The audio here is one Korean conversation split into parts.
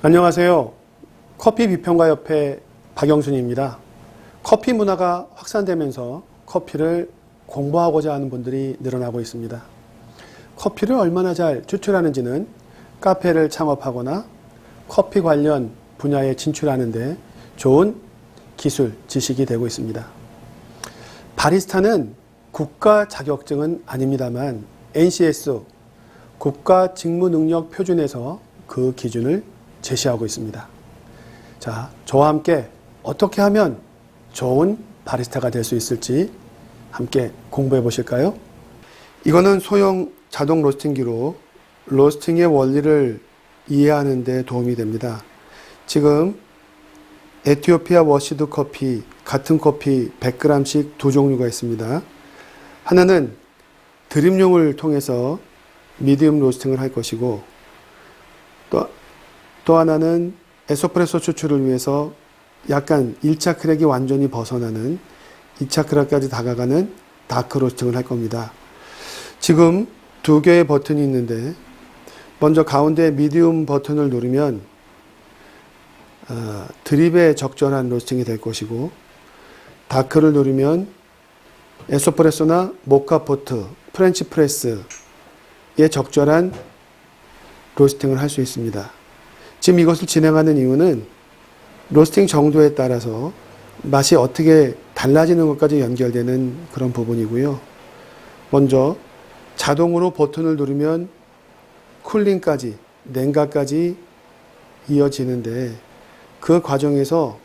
안녕하세요. 커피 비평가 협회 박영순입니다. 커피 문화가 확산되면서 커피를 공부하고자 하는 분들이 늘어나고 있습니다. 커피를 얼마나 잘 추출하는지는 카페를 창업하거나 커피 관련 분야에 진출하는데 좋은 기술, 지식이 되고 있습니다. 바리스타는 국가 자격증은 아닙니다만 NCS 국가 직무 능력 표준에서 그 기준을 제시하고 있습니다. 자, 저와 함께 어떻게 하면 좋은 바리스타가 될 수 있을지 함께 공부해 보실까요? 이거는 소형 자동 로스팅기로 로스팅의 원리를 이해하는 데 도움이 됩니다. 지금 에티오피아 워시드 커피 같은 커피 100g씩 두 종류가 있습니다. 하나는 드립용을 통해서 미디움 로스팅을 할 것이고 또, 또 하나는 에스프레소 추출을 위해서 약간 1차 크랙이 완전히 벗어나는 2차 크랙까지 다가가는 다크 로스팅을 할 겁니다. 지금 두 개의 버튼이 있는데 먼저 가운데 미디움 버튼을 누르면 어, 드립에 적절한 로스팅이 될 것이고 다크를 누르면 에스프레소나 모카포트, 프렌치 프레스에 적절한 로스팅을 할 수 있습니다. 지금 이것을 진행하는 이유는 로스팅 정도에 따라서 맛이 어떻게 달라지는 것까지 연결되는 그런 부분이고요. 먼저 자동으로 버튼을 누르면 쿨링까지, 냉각까지 이어지는데 그 과정에서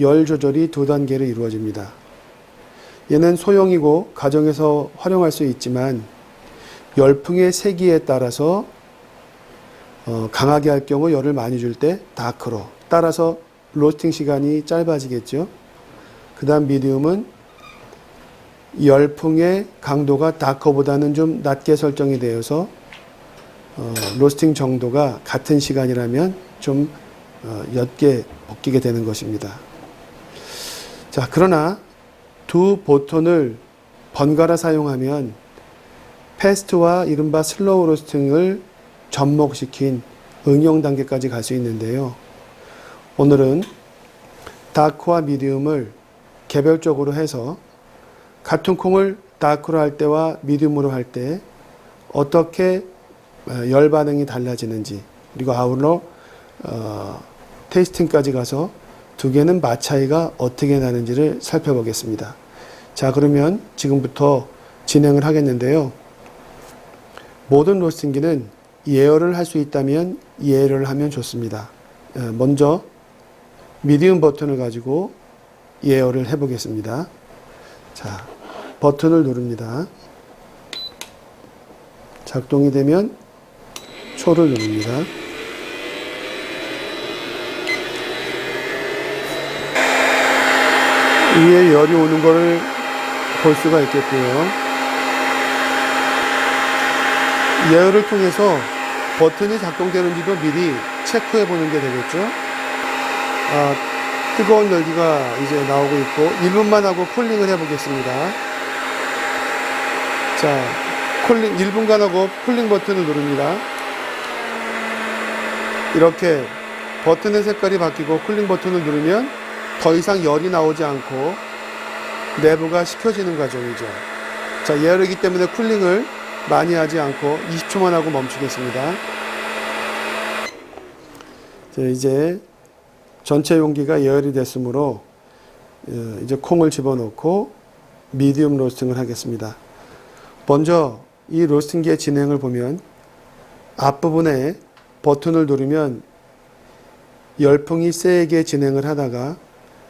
열 조절이 두 단계로 이루어집니다. 얘는 소형이고 가정에서 활용할 수 있지만 열풍의 세기에 따라서 어, 강하게 할 경우 열을 많이 줄 때 다크로 따라서 로스팅 시간이 짧아지겠죠. 그 다음 미디움은 열풍의 강도가 다커보다는 좀 낮게 설정이 되어서 어, 로스팅 정도가 같은 시간이라면 좀 어, 옅게 벗기게 되는 것입니다. 자, 그러나 두 보톤을 번갈아 사용하면 패스트와 이른바 슬로우 로스팅을 접목시킨 응용 단계까지 갈 수 있는데요. 오늘은 다크와 미디움을 개별적으로 해서 같은 콩을 다크로 할 때와 미디움으로 할 때 어떻게 어, 열 반응이 달라지는지 그리고 아울러 어, 테이스팅까지 가서 두 개는 맛 차이가 어떻게 나는지를 살펴보겠습니다. 자 그러면 지금부터 진행을 하겠는데요. 모든 로스팅기는 예열을 할 수 있다면 예열을 하면 좋습니다. 어, 먼저 미디움 버튼을 가지고 예열을 해보겠습니다. 자, 버튼을 누릅니다. 작동이 되면 초를 누릅니다. 위에 열이 오는 것을 볼 수가 있겠고요. 예열을 통해서 버튼이 작동되는지도 미리 체크해 보는 게 되겠죠. 아, 뜨거운 열기가 이제 나오고 있고 1분만 하고 쿨링을 해 보겠습니다. 자, 쿨링 1분간 하고 쿨링 버튼을 누릅니다. 이렇게 버튼의 색깔이 바뀌고 쿨링 버튼을 누르면 더 이상 열이 나오지 않고 내부가 식혀지는 과정이죠. 자, 예열이기 때문에 쿨링을 많이 하지 않고 20초만 하고 멈추겠습니다. 자, 이제 전체 용기가 예열이 됐으므로 어, 이제 콩을 집어넣고 미디움 로스팅을 하겠습니다. 먼저 이 로스팅기의 진행을 보면 앞부분에 버튼을 누르면 열풍이 세게 진행을 하다가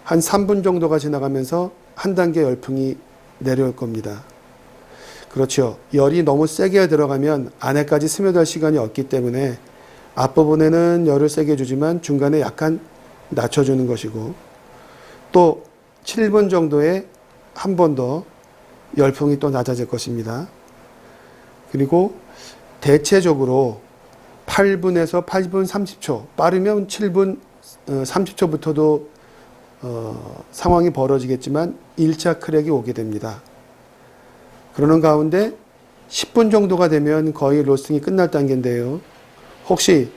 한 3분 정도가 지나가면서 한 단계 열풍이 내려올 겁니다. 그렇죠. 열이 너무 세게 들어가면 안에까지 스며들 시간이 없기 때문에 앞부분에는 열을 세게 주지만 중간에 약간 낮춰주는 것이고 또 7분 정도에 한 번 더 열풍이 또 낮아질 것입니다. 그리고 대체적으로 8분에서 8분 30초, 빠르면 7분 30초부터도 어, 상황이 벌어지겠지만 1차 크랙이 오게 됩니다. 그러는 가운데 10분 정도가 되면 거의 로스팅이 끝날 단계인데요. 혹시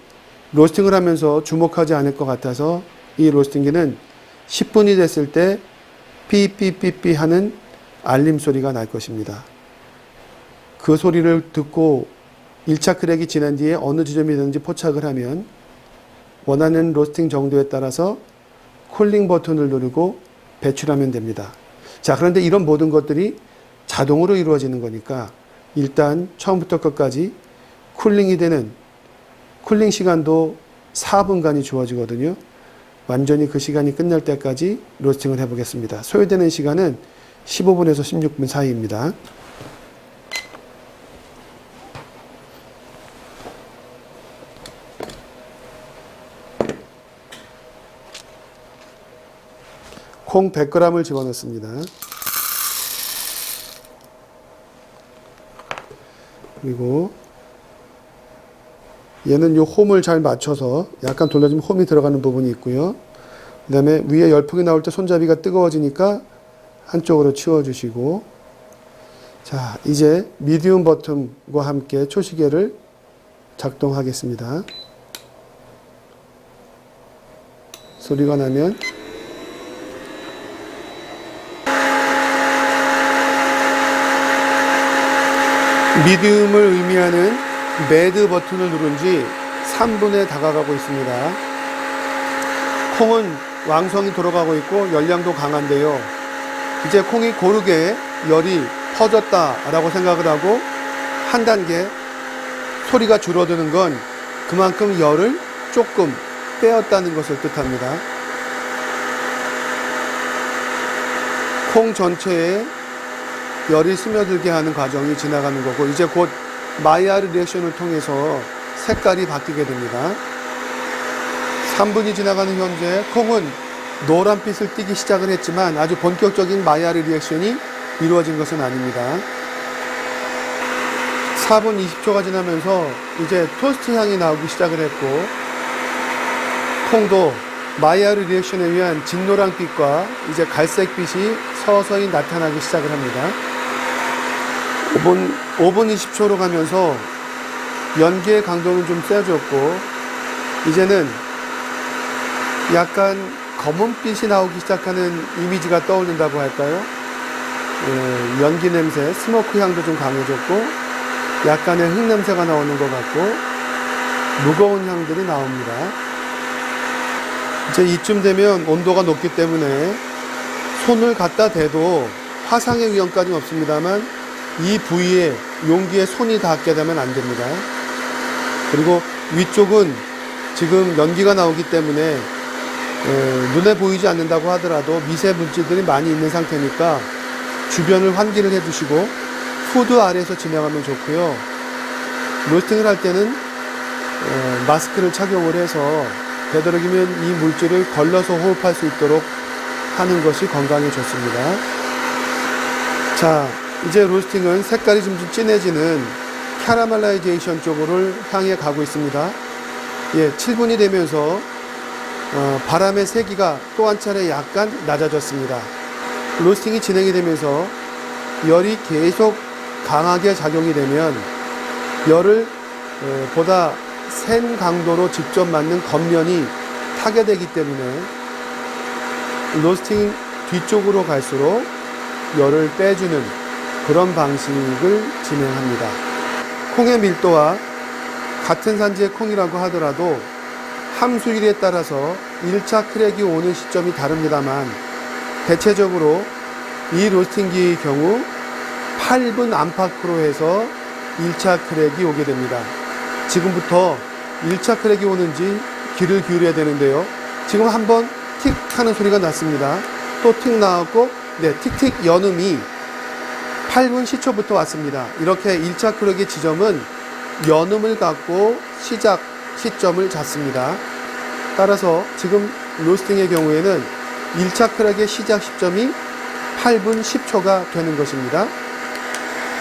로스팅을 하면서 주목하지 않을 것 같아서 이 로스팅기는 10분이 됐을 때 삐삐삐삐 하는 알림 소리가 날 것입니다. 그 소리를 듣고 1차 크랙이 지난 뒤에 어느 지점이든지 포착을 하면 원하는 로스팅 정도에 따라서 쿨링 버튼을 누르고 배출하면 됩니다. 자, 그런데 이런 모든 것들이 자동으로 이루어지는 거니까 일단 처음부터 끝까지 쿨링이 되는 쿨링 시간도 4분간이 주어지거든요. 완전히 그 시간이 끝날 때까지 로스팅을 해보겠습니다. 소요되는 시간은 15분에서 16분 사이입니다. 콩 100g을 집어넣습니다. 그리고 얘는 요 홈을 잘 맞춰서 약간 돌려주면 홈이 들어가는 부분이 있고요. 그 다음에 위에 열풍이 나올 때 손잡이가 뜨거워지니까 한쪽으로 치워주시고 자 이제 미디움 버튼과 함께 초시계를 작동하겠습니다. 소리가 나면 미디움을 의미하는 매드 버튼을 누른 지 3분에 다가가고 있습니다. 콩은 왕성이 돌아가고 있고 열량도 강한데요. 이제 콩이 고르게 열이 퍼졌다라고 생각을 하고 한 단계 소리가 줄어드는 건 그만큼 열을 조금 빼었다는 것을 뜻합니다. 콩 전체에 열이 스며들게 하는 과정이 지나가는 거고 이제 곧 마이야르 리액션을 통해서 색깔이 바뀌게 됩니다. 3분이 지나가는 현재 콩은 노란빛을 띠기 시작을 했지만 아주 본격적인 마이야르 리액션이 이루어진 것은 아닙니다. 4분 20초가 지나면서 이제 토스트 향이 나오기 시작을 했고 콩도 마이야르 리액션에 의한 진노란빛과 이제 갈색빛이 서서히 나타나기 시작을 합니다. 5분, 5분 20초로 가면서 연기의 강도는 좀 세졌고, 이제는 약간 검은빛이 나오기 시작하는 이미지가 떠오른다고 할까요? 예, 연기 냄새, 스모크 향도 좀 강해졌고, 약간의 흙 냄새가 나오는 것 같고, 무거운 향들이 나옵니다. 이제 이쯤 되면 온도가 높기 때문에 손을 갖다 대도 화상의 위험까지는 없습니다만 이 부위에 용기에 손이 닿게 되면 안 됩니다. 그리고 위쪽은 지금 연기가 나오기 때문에 에, 눈에 보이지 않는다고 하더라도 미세 물질들이 많이 있는 상태니까 주변을 환기를 해주시고 후드 아래에서 진행하면 좋고요. 로스팅을 할 때는 에, 마스크를 착용을 해서 되도록이면 이 물질을 걸러서 호흡할 수 있도록 하는 것이 건강에 좋습니다. 자, 이제 로스팅은 색깔이 좀 진해지는 캐러멜라이제이션 쪽으로 향해 가고 있습니다. 예, 7분이 되면서 어, 바람의 세기가 또 한 차례 약간 낮아졌습니다. 로스팅이 진행이 되면서 열이 계속 강하게 작용이 되면 열을 어, 보다 센 강도로 직접 맞는 겉면이 타게 되기 때문에 로스팅 뒤쪽으로 갈수록 열을 빼주는 그런 방식을 진행합니다. 콩의 밀도와 같은 산지의 콩이라고 하더라도 함수율에 따라서 1차 크랙이 오는 시점이 다릅니다만 대체적으로 이 로스팅기의 경우 8분 안팎으로 해서 1차 크랙이 오게 됩니다. 지금부터 1차 크랙이 오는지 귀를 기울여야 되는데요. 지금 한번 틱 하는 소리가 났습니다. 또 틱 나왔고, 네, 틱틱 연음이 8분 10초부터 왔습니다. 이렇게 1차 크랙의 지점은 연음을 갖고 시작 시점을 잡습니다. 따라서 지금 로스팅의 경우에는 1차 크랙의 시작 시점이 8분 10초가 되는 것입니다.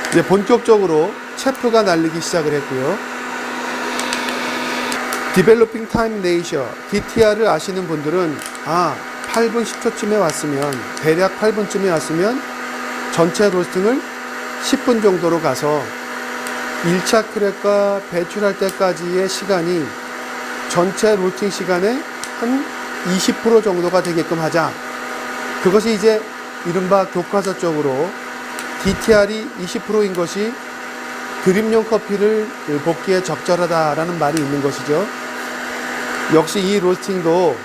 이제 본격적으로 체프가 날리기 시작을 했고요. 디벨로핑 타임 레이셔 DTR을 아시는 분들은 아 8분 10초쯤에 왔으면 대략 8분쯤에 왔으면 전체 로스팅을 10분 정도로 가서 1차 크랙과 배출할 때까지의 시간이 전체 로스팅 시간의 한 20% 정도가 되게끔 하자. 그것이 이제 이른바 교과서적으로 DTR이 20%인 것이 드립용 커피를 볶기에 적절하다라는 말이 있는 것이죠. 역시 이 로스팅도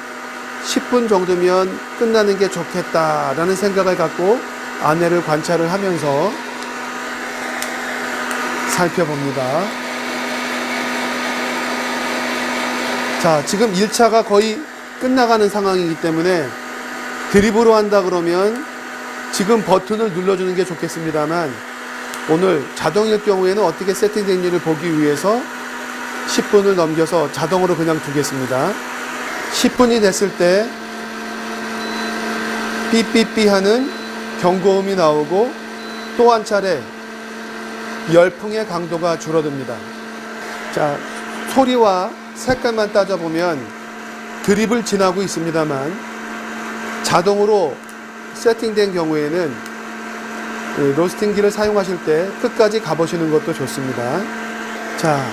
10분 정도면 끝나는 게 좋겠다라는 생각을 갖고 아내를 관찰을 하면서 살펴봅니다. 자, 지금 1차가 거의 끝나가는 상황이기 때문에 드립으로 한다 그러면 지금 버튼을 눌러주는 게 좋겠습니다만 오늘 자동일 경우에는 어떻게 세팅된지를 보기 위해서 10분을 넘겨서 자동으로 그냥 두겠습니다. 10분이 됐을 때 삐삐삐 하는 경고음이 나오고 또 한 차례 열풍의 강도가 줄어듭니다. 자, 소리와 색깔만 따져보면 드립을 지나고 있습니다만 자동으로 세팅된 경우에는 이 로스팅기를 사용하실 때 끝까지 가보시는 것도 좋습니다. 자,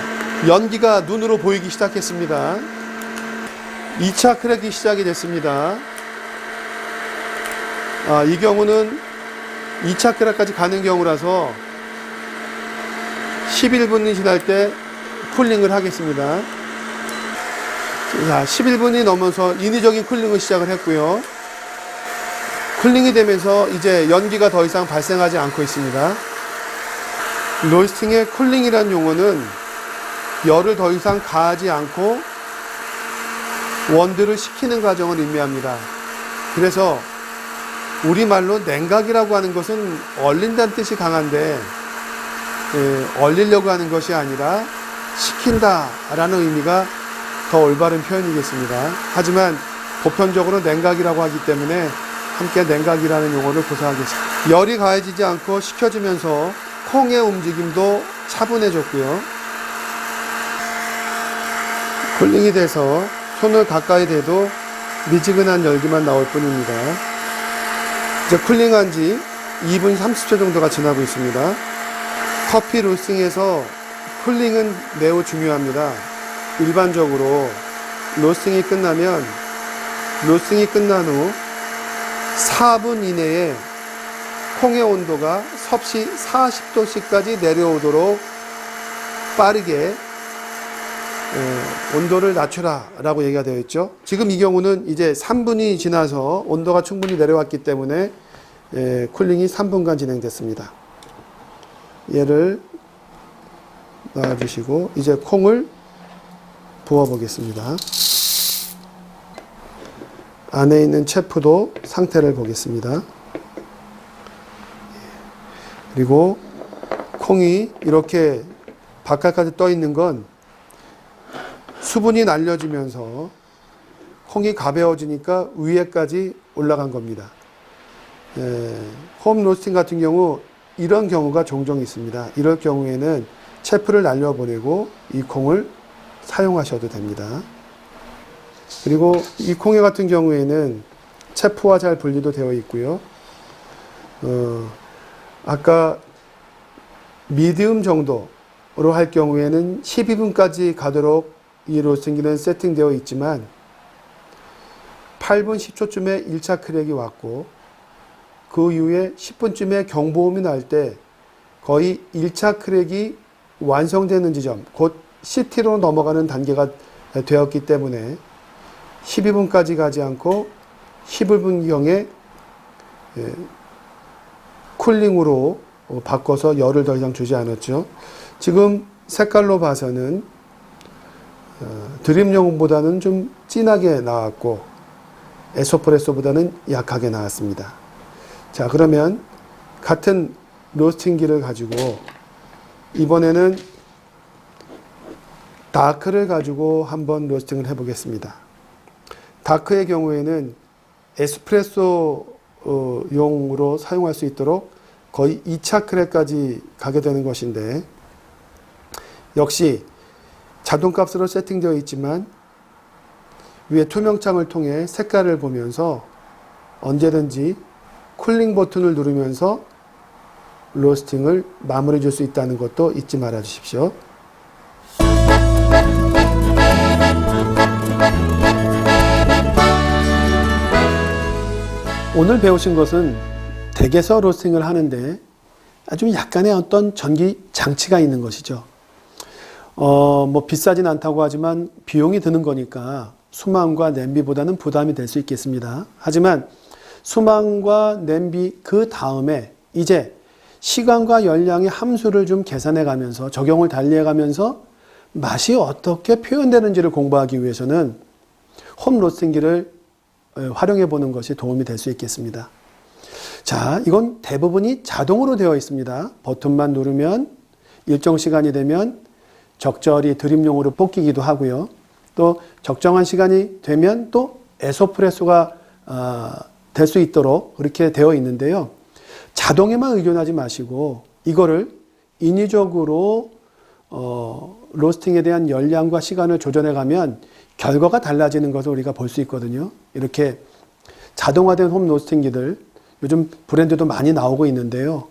연기가 눈으로 보이기 시작했습니다. 2차 크랙이 시작이 됐습니다. 아, 이 경우는 2차 크랙까지 가는 경우라서 11분이 지날 때 쿨링을 하겠습니다. 자, 11분이 넘어서 인위적인 쿨링을 시작을 했고요. 쿨링이 되면서 이제 연기가 더 이상 발생하지 않고 있습니다. 로스팅의 쿨링이라는 용어는 열을 더 이상 가하지 않고 원두를 식히는 과정을 의미합니다. 그래서 우리말로 냉각이라고 하는 것은 얼린다는 뜻이 강한데 예, 얼리려고 하는 것이 아니라 식힌다라는 의미가 더 올바른 표현이겠습니다. 하지만 보편적으로 냉각이라고 하기 때문에 함께 냉각이라는 용어를 구사하겠습니다. 열이 가해지지 않고 식혀지면서 콩의 움직임도 차분해졌고요. 쿨링이 돼서 손을 가까이 대도 미지근한 열기만 나올 뿐입니다. 이제 쿨링한 지 2분 30초 정도가 지나고 있습니다. 커피 로스팅에서 쿨링은 매우 중요합니다. 일반적으로 로스팅이 끝나면 로스팅이 끝난 후 4분 이내에 콩의 온도가 섭씨 40도씨까지 내려오도록 빠르게 에, 온도를 낮추라 라고 얘기가 되어 있죠. 지금 이 경우는 이제 3분이 지나서 온도가 충분히 내려왔기 때문에 에, 쿨링이 3분간 진행됐습니다. 얘를 놔주시고 이제 콩을 부어 보겠습니다. 안에 있는 체프도 상태를 보겠습니다. 그리고 콩이 이렇게 바깥까지 떠 있는 건 수분이 날려지면서 콩이 가벼워지니까 위에까지 올라간 겁니다. 에, 홈 로스팅 같은 경우 이런 경우가 종종 있습니다. 이럴 경우에는 체프를 날려보내고 이 콩을 사용하셔도 됩니다. 그리고 이 콩회 같은 경우에는 체프와 잘 분리도 되어 있고요. 어, 아까 미디움 정도로 할 경우에는 12분까지 가도록 이 로스팅기는 세팅되어 있지만 8분 10초쯤에 1차 크랙이 왔고 그 이후에 10분쯤에 경보음이 날 때 거의 1차 크랙이 완성되는 지점, 곧 CT로 넘어가는 단계가 되었기 때문에 12분까지 가지 않고 11분경에 예, 쿨링으로 어, 바꿔서 열을 더 이상 주지 않았죠. 지금 색깔로 봐서는 어, 드림용보다는 좀 진하게 나왔고 에소프레소보다는 약하게 나왔습니다. 자 그러면 같은 로스팅기를 가지고 이번에는 다크를 가지고 한번 로스팅을 해보겠습니다. 다크의 경우에는 에스프레소 어, 용으로 사용할 수 있도록 거의 2차 크랙까지 가게 되는 것인데 역시 자동값으로 세팅되어 있지만 위에 투명창을 통해 색깔을 보면서 언제든지 쿨링 버튼을 누르면서 로스팅을 마무리 줄 수 있다는 것도 잊지 말아 주십시오. 오늘 배우신 것은 댁에서 로스팅을 하는데 아주 약간의 어떤 전기 장치가 있는 것이죠. 어, 뭐 비싸진 않다고 하지만 비용이 드는 거니까 수망과 냄비보다는 부담이 될 수 있겠습니다. 하지만 수망과 냄비 그 다음에 이제 시간과 열량의 함수를 좀 계산해 가면서 적용을 달리해 가면서 맛이 어떻게 표현되는지를 공부하기 위해서는 홈 로스팅기를 어, 활용해 보는 것이 도움이 될 수 있겠습니다. 자, 이건 대부분이 자동으로 되어 있습니다. 버튼만 누르면 일정 시간이 되면 적절히 드림용으로 볶이기도 하고요. 또 적정한 시간이 되면 또 에소프레소가 어, 될수 있도록 그렇게 되어 있는데요. 자동에만 의존하지 마시고 이거를 인위적으로 어, 로스팅에 대한 열량과 시간을 조절해 가면 결과가 달라지는 것을 우리가 볼 수 있거든요. 이렇게 자동화된 홈 로스팅기들 요즘 브랜드도 많이 나오고 있는데요.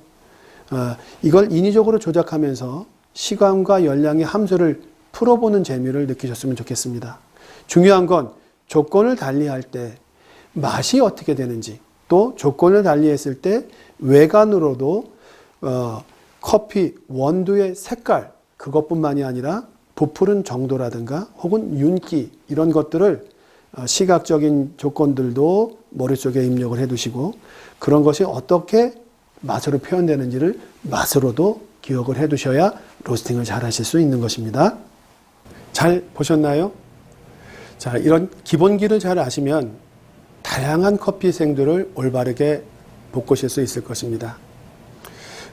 어, 이걸 인위적으로 조작하면서 시간과 열량의 함수를 풀어보는 재미를 느끼셨으면 좋겠습니다. 중요한 건 조건을 달리할 때 맛이 어떻게 되는지 또 조건을 달리했을 때 외관으로도 어, 커피 원두의 색깔 그것뿐만이 아니라 부푸른 정도라든가 혹은 윤기 이런 것들을 어, 시각적인 조건들도 머릿속에 입력을 해 두시고 그런 것이 어떻게 맛으로 표현되는지를 맛으로도 기억을 해 두셔야 로스팅을 잘 하실 수 있는 것입니다. 잘 보셨나요? 자, 이런 기본기를 잘 아시면 다양한 커피 생들을 올바르게 볶으실 수 있을 것입니다.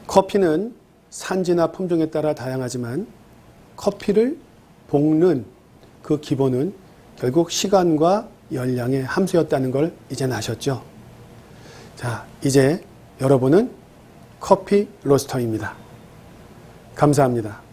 커피는 산지나 품종에 따라 다양하지만 커피를 볶는 그 기본은 결국 시간과 열량의 함수였다는 걸 이제 아셨죠? 자, 이제 여러분은 커피 로스터입니다. 감사합니다.